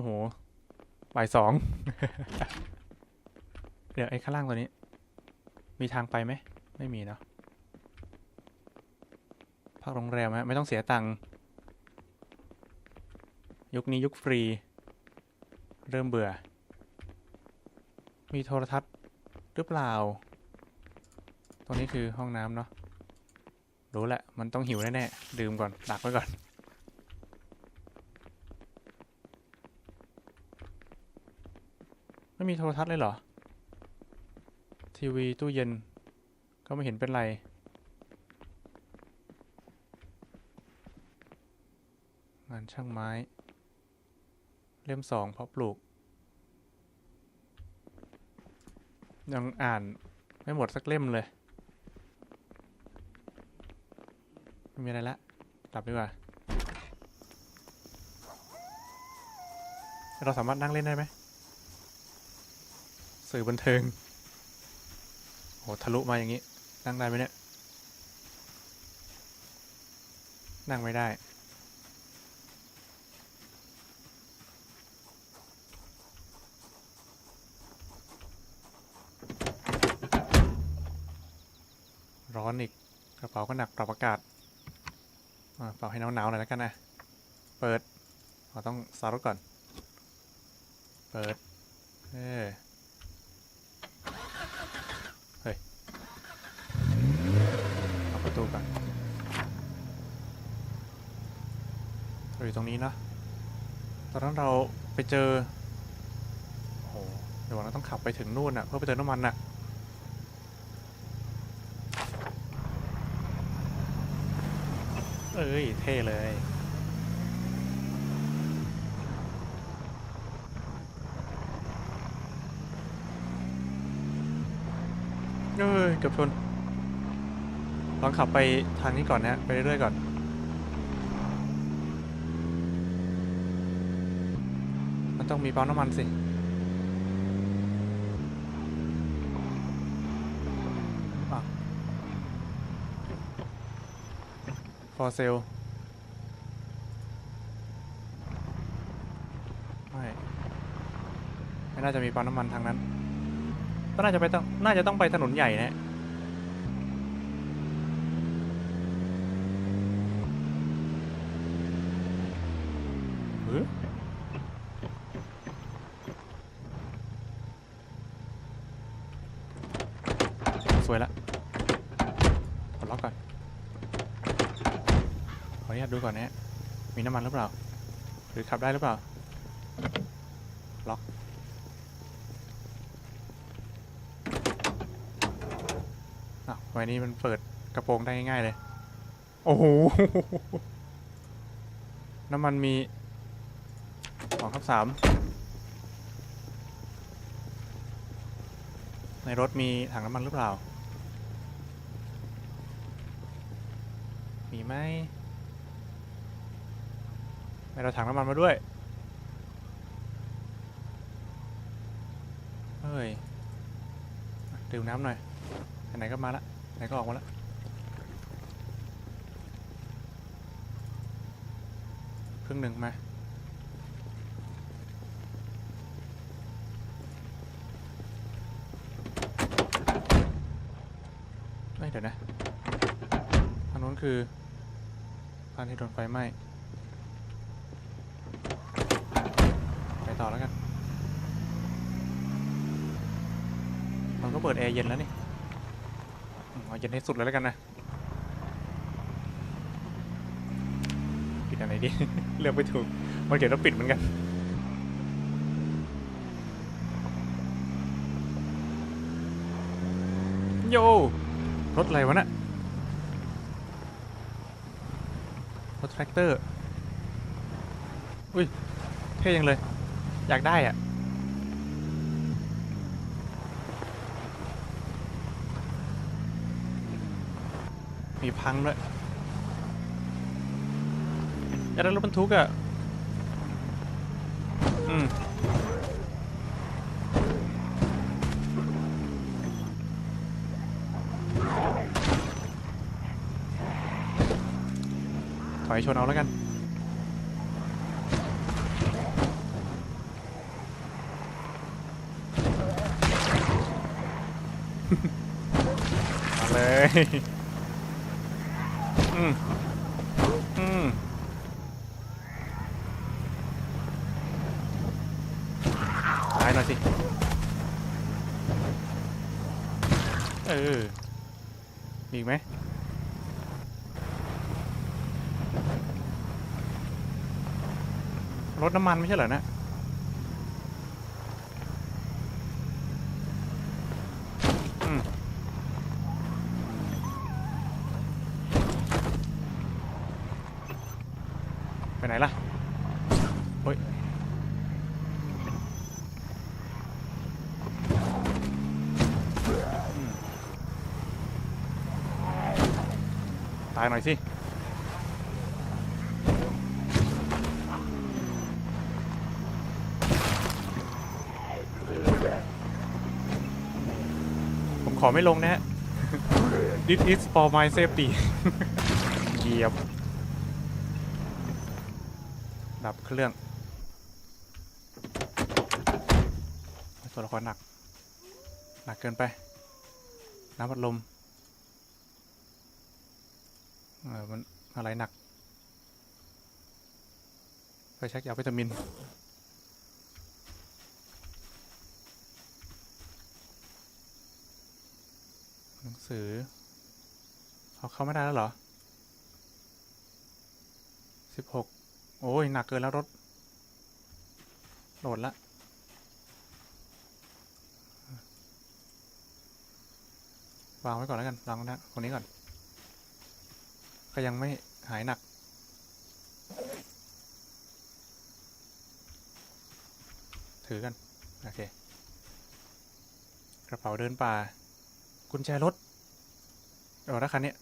อ้โหบ่ายสอง เดี๋ยวไอ้ข้างล่างตัวนี้ มีทางไปไหม ไม่มีเนาะพักโรงแรมฮะไม่ต้องเสียตังค์ ยุคนี้ยุคฟรี เริ่มเบื่อ มีโทรทัศน์หรือเปล่า ตรงนี้คือห้องน้ำเนาะ รู้แหละ มันต้องหิวแน่ๆ ดื่มก่อนดักไว้ก่อน มีโทรทัศน์เลยเหรอ ทีวีตู้เย็น ก็ไม่เห็นเป็นไร งานช่างไม้ เล่มสองเพาะปลูก ยังอ่านไม่หมดสักเล่มเลย ไม่มีอะไรละกลับดีกว่า เราสามารถนั่งเล่นได้ไหม สื่อบันเทิงโหทะลุมาอย่างนี้ นั่งได้ไหมเนี่ย นั่งไม่ได้ ร้อนอีก กระเป๋าก็หนักปรับอากาศอ่าเป่าให้หนาวๆหน่อยแล้วกันนะ เปิดเราต้องสตาร์ทก่อน เปิด เออ เฮ้ยเอาประ ตูก่อนเราอยู่ตรงนี้นะตอนนั้นเราไปเจอ โอ้โหเดี๋ยวเราต้องขับไปถึงนู่นน่ะ เพื่อไปเติมน้ำมันน่ะเอ้ย เท่เลยเอ้ยเกือบชน ลองขับไปทางนี้ก่อนนะฮะไปเรื่อยๆก่อน มันต้องมีปั๊มน้ำมันสิอะ for sale ไม่ไม่น่าจะมีปั๊มน้ำมันทางนั้น ก็น่าจะไปต้องน่าจะต้องไปถนนใหญ่นะ หรือสวยละกดล็อกก่อน ขออนุญาตดูก่อนนะฮะมี น้ำมันหรือเปล่า หรือขับได้หรือเปล่า ล็อกอ้าวทำไมนี้มันเปิดกระโปรงได้ง่ายๆเลย โอ้โห น้ำมันมีสองทับสาม ในรถมีถังน้ำมันหรือเปล่า มีไหม ไม่เราถังน้ำมันมาด้วย เฮ้ย ดื่มน้ำหน่อย ไหนก็มาละ ไหนก็ออกมาละครึ่งหนึ่งมาเดี๋ยวนะทางโน้นคือบ้านที่โดนไฟไหม้าแล้วกันเราก็เปิดแอร์เย็นแล้วนี่เอาเย็นให้สุดเลยแล้วกันนะปิดอะไรดี เลือกไม่ถูกมันเขียนว่าปิดเหมือนกันโยรถอะไรวะน่ะรถแทรกเตอร์ อุ้ย เท่ยังเลย อยากได้อะมีพังด้วยอยากได้รถบรรทุกอะอืมถอยชนเอาแล้วกัน มาเลย อืมอืมตายหน่อยสิ เออ มีอีกไหมรถน้ำมันไม่ใช่เหรอเนะ อืม ไปไหนล่ะเฮ้ย อืมตาย หน่อยสิผมขอไม่ลงนะฮะ This is for my safety เหยียบดับเครื่องตัวละครหนัก หนักเกินไป น้ำพัดลม มันอะไรหนักไปเช็คยาวิตามิน หนังสือเอาเข้าไม่ได้แล้วเหรอสิบหกโอ้ย หนักเกินแล้วรถ โหลดละวางไว้ก่อนแล้วกันวางนะคนนี้ก่อน ก็ยังไม่หายหนัก ถือกัน โอเค กระเป๋าเดินป่า กุญแจรถเออแล้วคันนี้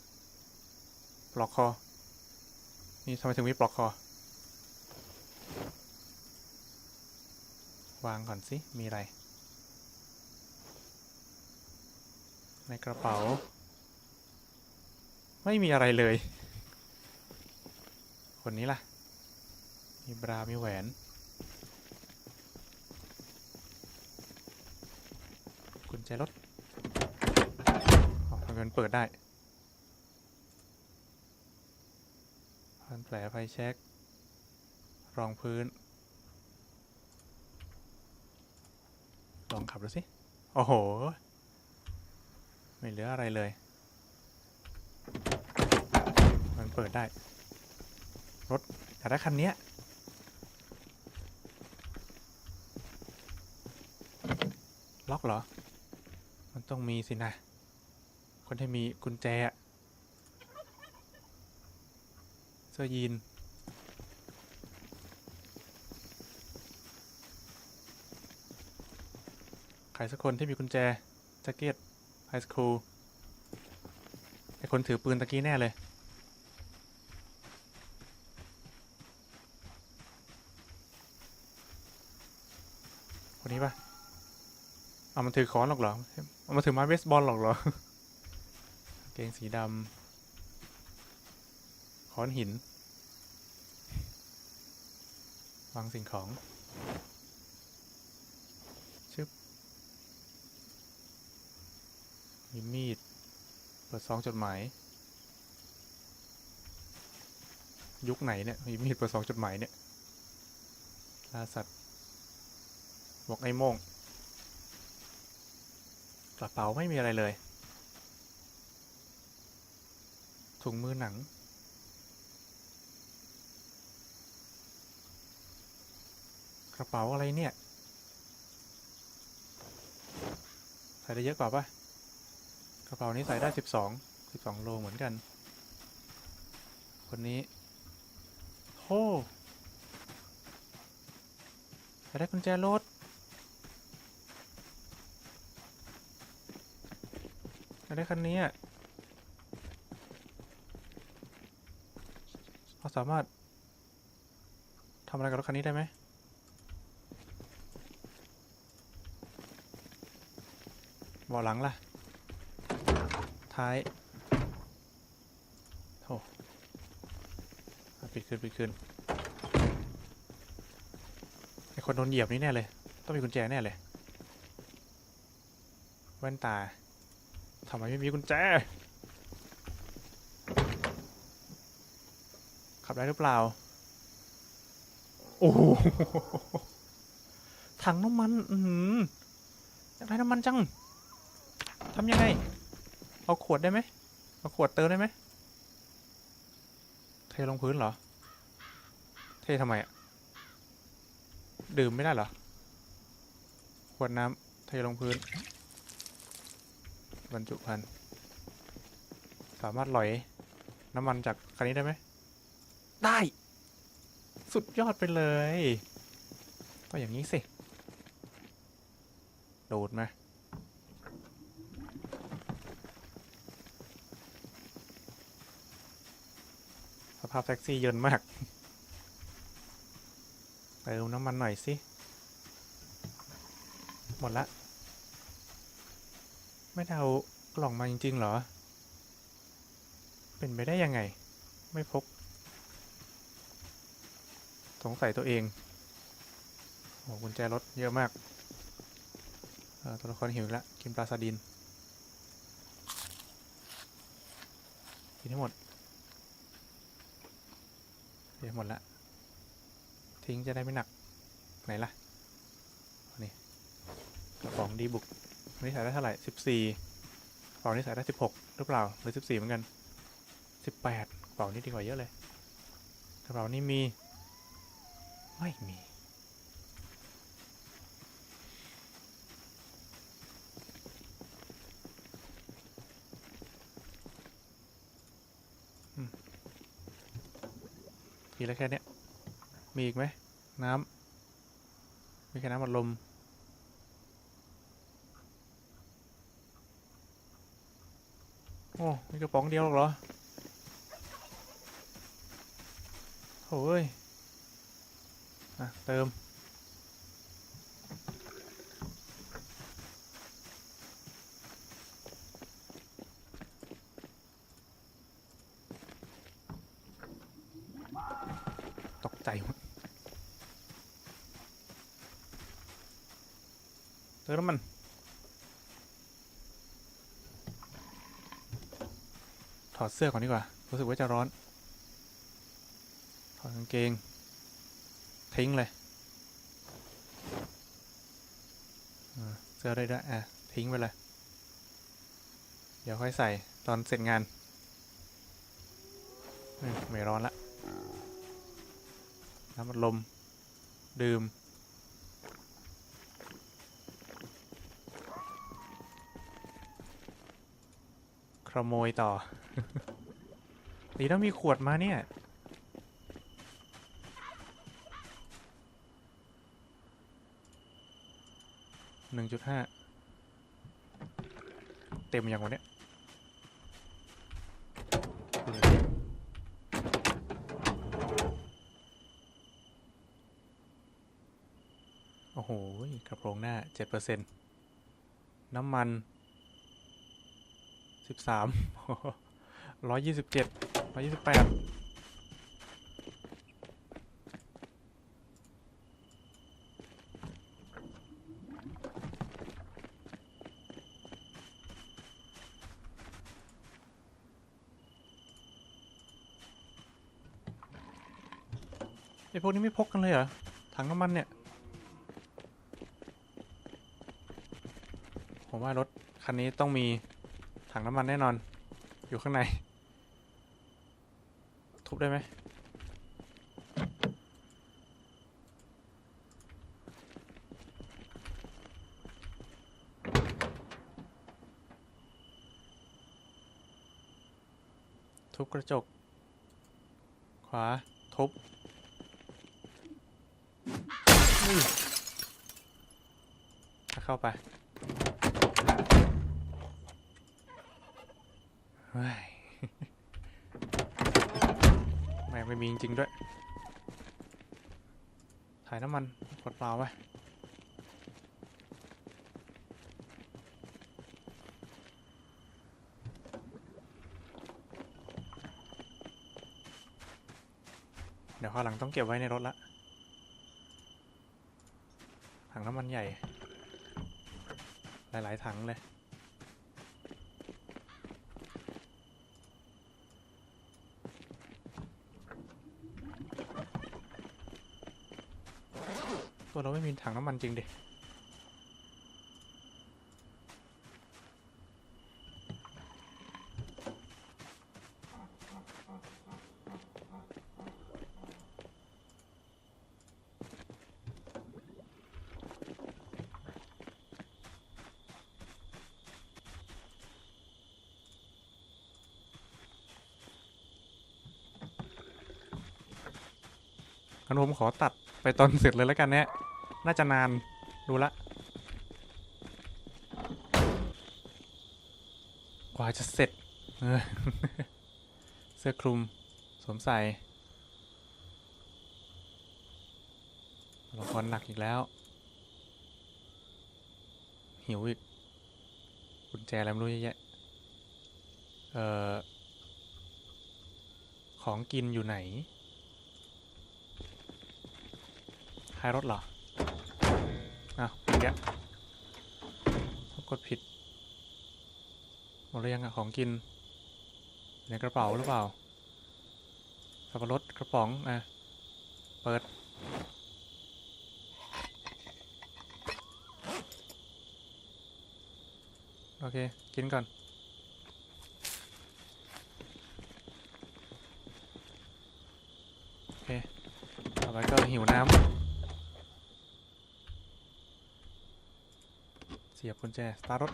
ปลอกคอ นี่ทำไมถึงมีปลอกคอ วางก่อนสิ มีอะไร ในกระเป๋า ไม่มีอะไรเลย คนนี้ล่ะ มีบรา มีแหวน กุญแจรถอ๋อทำไมมันเปิดได้พันแผลไฟแช็กรองพื้น ลองขับดูสิ โอ้โห ไม่เหลืออะไรเลย มันเปิดได้ รถอยากได้คันนี้ล็อกเหรอ มันต้องมีสินะ คนที่มีกุญแจ เสื้อยีน ใครสักคนที่มีกุญแจแจ็คเก็ตไฮสคูลไอคนถือปืนตะกี้แน่เลย คนนี้ปะเอามัน ถือค้อนหรอกเหรอมาถือไม้เบสบอลหรอกเหรอ เกงสีดำค้อนหิน วางสิ่งของชึบมีมีด เปิดซองจดหมาย ยุคไหนเนี่ย มีมีดเปิดซองจดหมายเนี่ยล่าสัตว์บอกไอ้โม่ง กระเป๋าไม่มีอะไรเลย ถุงมือหนัง กระเป๋าอะไรเนี่ย ใส่ได้เยอะกว่าปะกระเป๋านี้ใส่ได้สิบสองสิบสองโลเหมือนกัน คนนี้โอ้ใส่ได้กุญแจรถ ใส่ได้คันนี้อะเราสามารถทำอะไรกับรถคันนี้ได้ไหมบาะหลังล่ะ ท้ายโอะปิดคืนปิดคืนไอคนโดนเหยียบนี่แน่เลย ต้องมีกุญแจแน่เลย แว่นตา ทำไมไม่มีกุญแจ ขับได้หรือเปล่า โอ้โหถังน้ำมัน อือหืออยากได้น้ำมันจังทำยังไง เอาขวดได้ไหม เอาขวดเติมได้ไหม เทลงพื้นเหรอ เททำไมอะดื่มไม่ได้เหรอ ขวดน้ำเทลงพื้น บรรจุภัณฑ์สามารถหลอยน้ำมันจากคันนี้ได้ไหม ได้ สุดยอดไปเลยก็อย่างนี้สิ โดดไหมสภาพแท็กซี่เยินมาก เติมน้ำมันหน่อยสิ หมดละ ไม่ได้เอากล่องมาจริง ๆ เหรอ เป็นไปได้ยังไง ไม่พก สงสัยตัวเองโอ้กุญแจรถเยอะมาก ตัวละครหิวแล้วกินปลาซาดิน กินให้หมดเดี๋ยวหมดละ ทิ้งจะได้ไม่หนัก ไหนล่ะนี่กระป๋องดีบุก อันนี่ใส่ได้เท่าไหร่สิบสี่กระป๋องนี้ใส่ได้สิบหกหรือเปล่าหรือสิบสี่เหมือนกันสิบแปดกระเป๋านี้ดีกว่าเยอะเลยกระเป๋านี้มี ไม่มีมีแล้วแค่นี้มีอีกไหม น้ำมีแค่น้ำอัดลม โอ้มีกระป๋องเดียวหรอกเหรอโอ้ยอะเติม ตกใจหมดเติมน้ำมัน ถอดเสื้อก่อนดีกว่า รู้สึกว่าจะร้อน ถอดกางเกง ทิ้งเลย เสื้อได้ด้วยอะ ทิ้งไปเลย เดี๋ยวค่อยใส่ตอนเสร็จงาน ไม่ร้อนละ น้ำมันลม ดื่ม โมยต่อดีต้องมีขวดมาเนี่ย หนึ่งจุดห้า เต็มอย่างวันเนี้ยโอ้โห กระโปรงหน้าเจ็ดเปอร์เซ็นต์น้ำมัน สิบสามร้อยยี่สิบเจ็ดร้อยยี่สิบแปดไอพวกนี้ไม่พกกันเลยเหรอ ถังน้ำมันเนี่ย ผมว่ารถคันนี้ต้องมี ถังน้ำมันแน่นอน อยู่ข้างใน ทุบได้ไหมทุบกระจก ขวา ทุบ เข้าไป เฮ้ย แมีจริงๆด้วย ถ่ายน้ำมันกดเปล่าไปเดี๋ยวข้าหลังต้องเก็บไว้ในรถละถังน้ำมันใหญ่ หลาย ๆ ถังเลย เราไม่มีถังน้ำมันจริงดิงั้นผมขอตัดไปตอนเสร็จเลยแล้วกันเนี่ย น่าจะนาน ดูละ กว่าจะเสร็จ เสื้อคลุมสวมใส่ละครหนักอีกแล้ว หิวอีกกุญแจอะไรไม่รู้เยอะแยะ เอ่อ ของกินอยู่ไหนท้ายรถเหรอ อ้าวอีกแล้วกดผิด หมดแล้วยังอะของกิน ในกระเป๋าหรือเปล่า สับปะรดกระป๋องอะเปิด โอเค กินก่อนโอเคต่อไปก็หิวน้ำ เสียบกุ ญแจ สตาร์ทรถ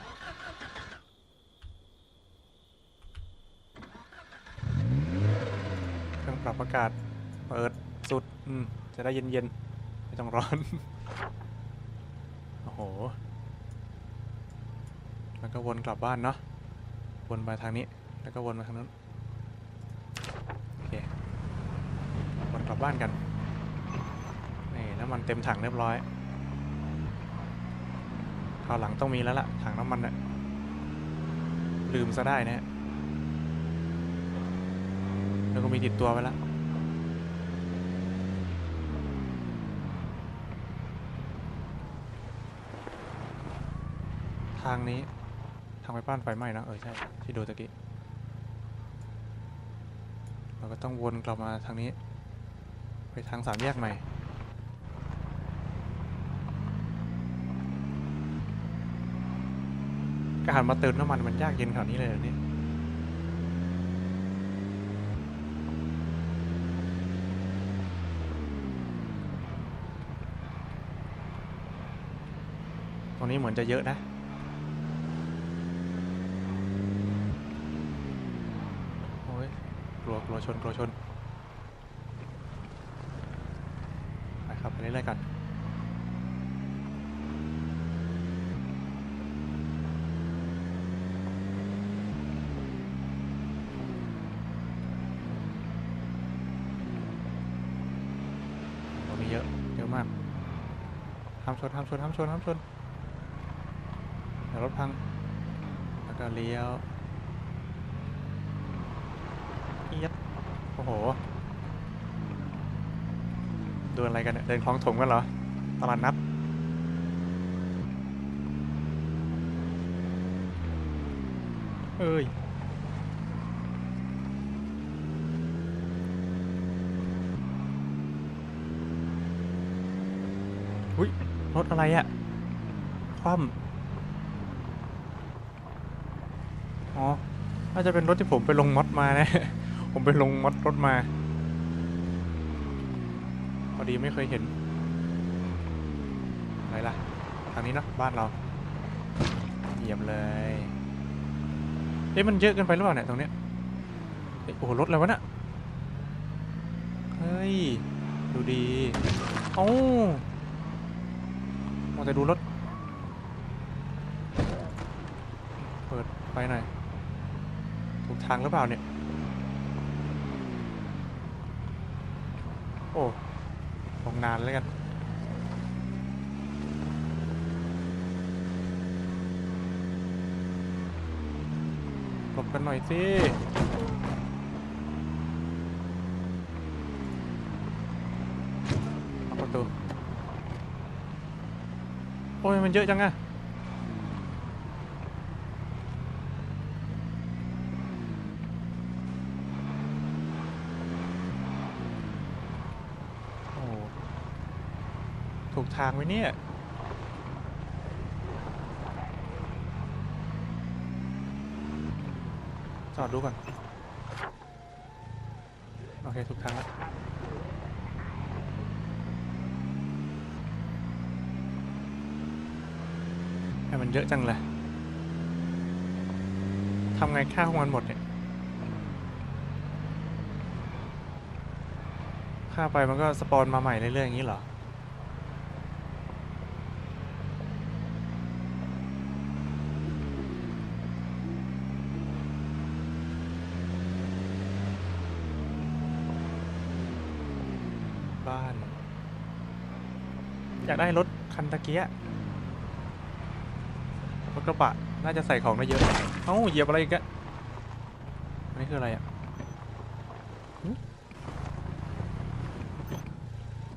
เครื่องปรับอากาศ เปิดสุด อืม จะได้เย็นๆ ไม่ต้องร้อน โอ้โห แล้วก็วนกลับบ้านเนาะ วนไปทางนี้ แล้วก็วนมาทางนั้น โอเค วนกลับบ้านกัน นี่ น้ำมันเต็มถังเรียบร้อยาวหลังต้องมีแล้วล่ะ ถังน้ำมันน่ะลืมซะได้นะฮะแล้วก็มีติดตัวไปแล้วทางนี้ ทางไปบ้านไฟไหม้นะ เออ ใช่ ที่ดูตะกี้ เราก็ต้องวนกลับมาทางนี้ ไปทางสามแยกใหม่ การมาเติมน้ำมันมันยากเย็นขนาดนี้เลยเหรอเนี่ยตรงนี้เหมือนจะเยอะนะโอ้ยกลัวกลัวชนกลัวชน ไปครับ ไปเรื่อยๆกัน โอ้มีเยอะ เยอะมาก ห้ามชนห้ามชนห้ามชนห้ามชนเดี๋ยวรถพังแล้วก็เลี้ยวเอียดโอ้โหเดินอะไรกันเนี่ยเดินคลองถมกันเหรอตลาดนัดเอ้ย รถ อะไรอะคว่ำอ๋อ น่าจะเป็นรถที่ผมไปลงมอดมานะ ผมไปลงมอดรถมา พอดีไม่เคยเห็น อะไรล่ะ ทางนี้เนะบ้านเราเหยียบเลย เอ๊ะมันเยอะเกินไปหรือเปล่าเนี่ยตรงเนี้ยโอ้โหรถอะไรวะเนี่ยเฮ้ย ดูดี เอ้า มองแต่ดูรถ เปิดไฟหน่อย ถูกทางหรือเปล่าเนี่ย โอ้ลงนานแล้วกันหลบกันหน่อยสิ ล็อกประตู โอ้ย มันเยอะจังอะโอ้ถูกทางไหมเนี่ยจอดดูก่อน โอเค ถูกทางแล้ว ให้มันเยอะจังเลยทำไงค่าของมันหมดเนี่ยค่าไปมันก็สปอนมาใหม่เรื่อยๆอย่างนี้เหรอบ้าน อยากได้รถคันตะเกียะ รถกระบะน่าจะใส่ของได้เยอะ เอ้าเหยียบอะไรอีกอะนนี้คืออะไรอะ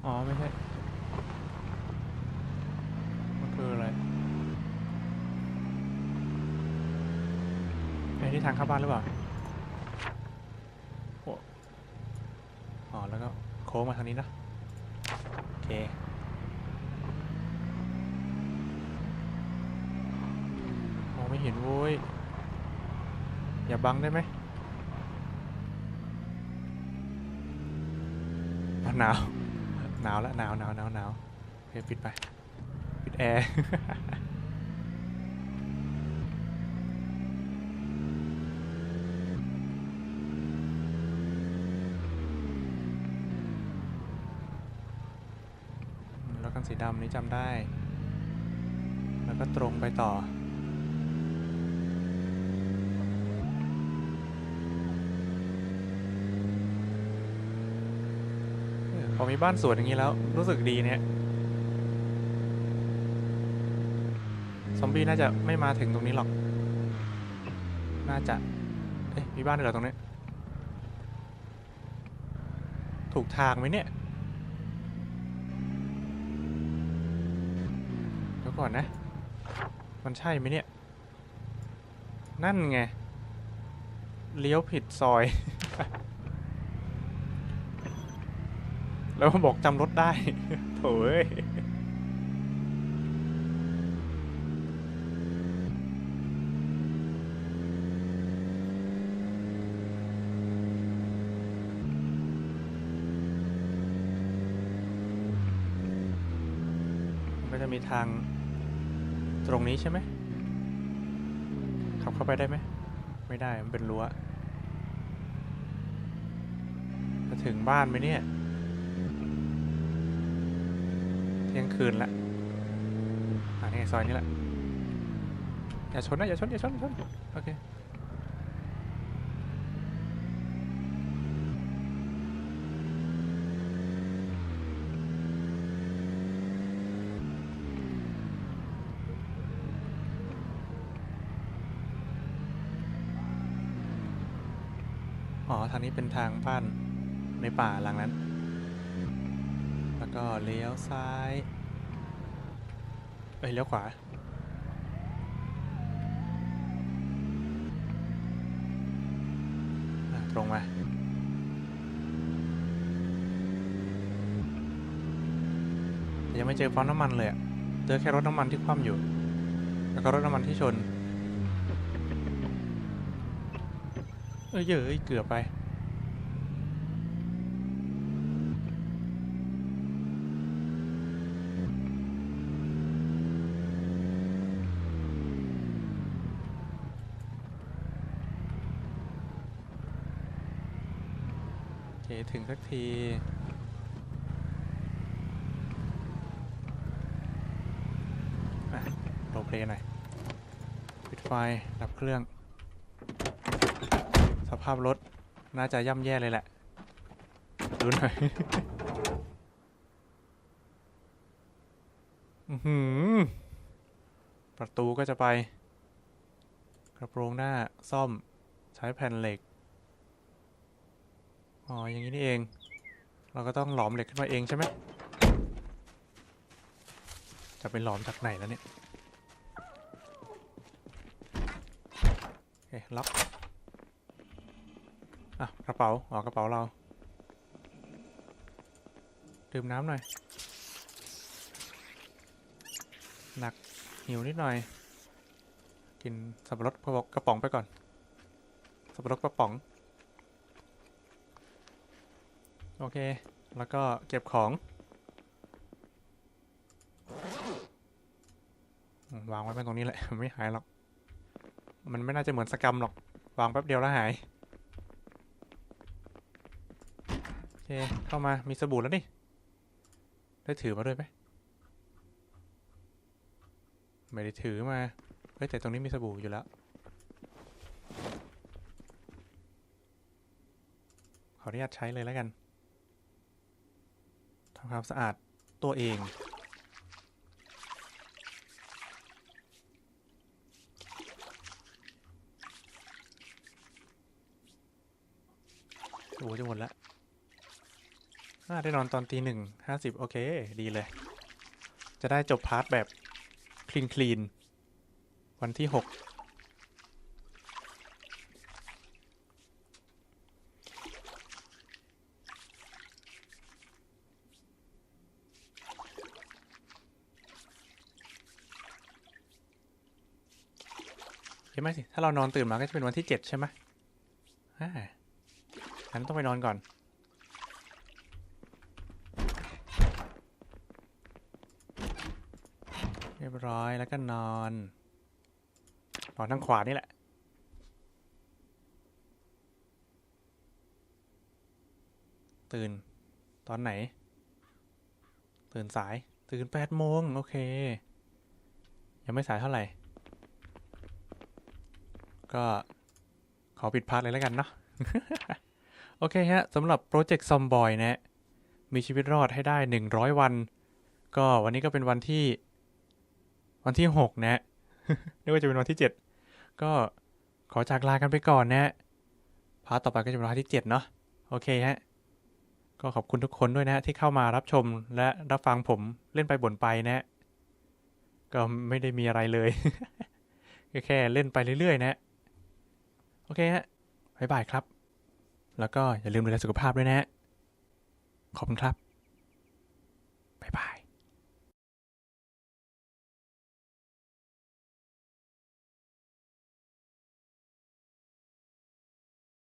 อ๋อ ไม่ใช่ มันคืออะไรไอ้ที่ทางเข้าบ้านหรือเปล่าอ๋อ แล้วก็โค้งมาทางนี้นะ โอเค มองไม่เห็นโว้ย อย่า บังได้ไหมหนาว หนาวแล้วหนาวหนาวหนาวหนาวโอเคปิดไป ปิดแอร์ แล้วกันสีดำนี้จำได้ แล้วก็ตรงไปต่อ เออพอมีบ้านสวนอย่างนี้แล้ว รู้สึกดีเนี่ย ซอมบี้น่าจะไม่มาถึงตรงนี้หรอก น่าจะ เอ๊ะ มีบ้านด้วยเหรอตรงนี้ ถูกทางไหมเนี่ยเดี๋ยวก่อนนะ มันใช่ไหมเนี่ย นั่นไง เลี้ยวผิดซอย แล้วบอกจำรถได้โถ่เอ้ยมันก็จะมีทางตรงนี้ใช่ไหมขับเข้าไปได้ไหม ไม่ได้ มันเป็นรั้วจะถึงบ้านไหมเนี่ย เที่ยงคืนละอ่านี่ซอยนี้แหละ อย่าชนนะอย่าชนอย่าชนชนโอเคอ๋อ ทางนี้เป็นทางบ้านในป่าหลังนั้น ก็เลี้ยวซ้ายเอ้ยเลี้ยวขวา ตรงมา ยังไม่เจอปั๊มน้ำมันเลยเจอแค่รถน้ำมันที่คว่ำอยู่ แล้วก็รถน้ำมันที่ชน เอ้ยเยอะเกือบไป เค ถึงสักทีอะโรเพลหน่อย ปิดไฟ ดับเครื่อง สภาพรถ น่าจะย่ำแย่เลยแหละ ดูหน่อย อือหือ ประตูก็จะไป กระโปรงหน้าซ่อมใช้แผ่นเหล็ก อ๋อ อย่างนี้นี่เอง เราก็ต้องหลอมเหล็กขึ้นมาเองใช่ไหม จะไปหลอมจากไหนแล้วเนี่ยโอเคล็อกอะ กระเป๋า อ๋อ กระเป๋าเรา ดื่มน้ำหน่อย หนัก หิวนิดหน่อย กินสับปะรดกระป๋องไปก่อน สับปะรดกระป๋อง โอเค แล้วก็เก็บของ วางไว้เป็นตรงนี้แหละ ไม่หายหรอก มันไม่น่าจะเหมือนสกรรมหรอก วางแป๊บเดียวแล้วหาย โอเค เข้ามา มีสบู่แล้วนี่ ได้ถือมาด้วยไหมไม่ได้ถือมา เฮ้ยแต่ตรงนี้มีสบู่อยู่แล้วขออนุญาตใช้เลยแล้วกันำความสะอาดตัวเอง โอ้จะหมดล้วอ่าได้นอนตอนตีหนึ่งห้าสิบโอเค ดีเลย จะได้จบพาร์ทแบบ คลีนคลีน วันที่หก ไหมสิ ถ้าเรานอนตื่นมาก็จะเป็นวันที่เจ็ดใช่ไหมอ่างั้นต้องไปนอนก่อน เรียบร้อยแล้วก็นอนนอนทางขวานี่แหละตื่น ตอนไหน ตื่นสาย ตื่นแปดโมง โอเค ยังไม่สายเท่าไหร่ ก็ขอปิดพาร์ทเลยแล้วกันเนาะโอเคฮะสำหรับโปรเจกต์ซอมบอยนะมีชีวิตรอดให้ได้ 100 วัน ก็วันนี้ก็เป็นวันที่ วันที่หกนะนึกว่าจะเป็นวันที่เจ็ดก็ขอจากลากันไปก่อนนะพาร์ทต่อไปก็จะเป็นพาร์ทที่เจ็ดเนาะโอเคฮะก็ขอบคุณทุกคนด้วยนะที่เข้ามารับชมและรับฟังผมเล่นไปบ่นไปนะ ก็ไม่ได้มีอะไรเลยแค่เล่นไปเรื่อยๆ นะ โอเคฮะบายบายครับ แล้วก็อย่าลืมดูแลสุขภาพด้วยนะขอบคุณครับบายบาย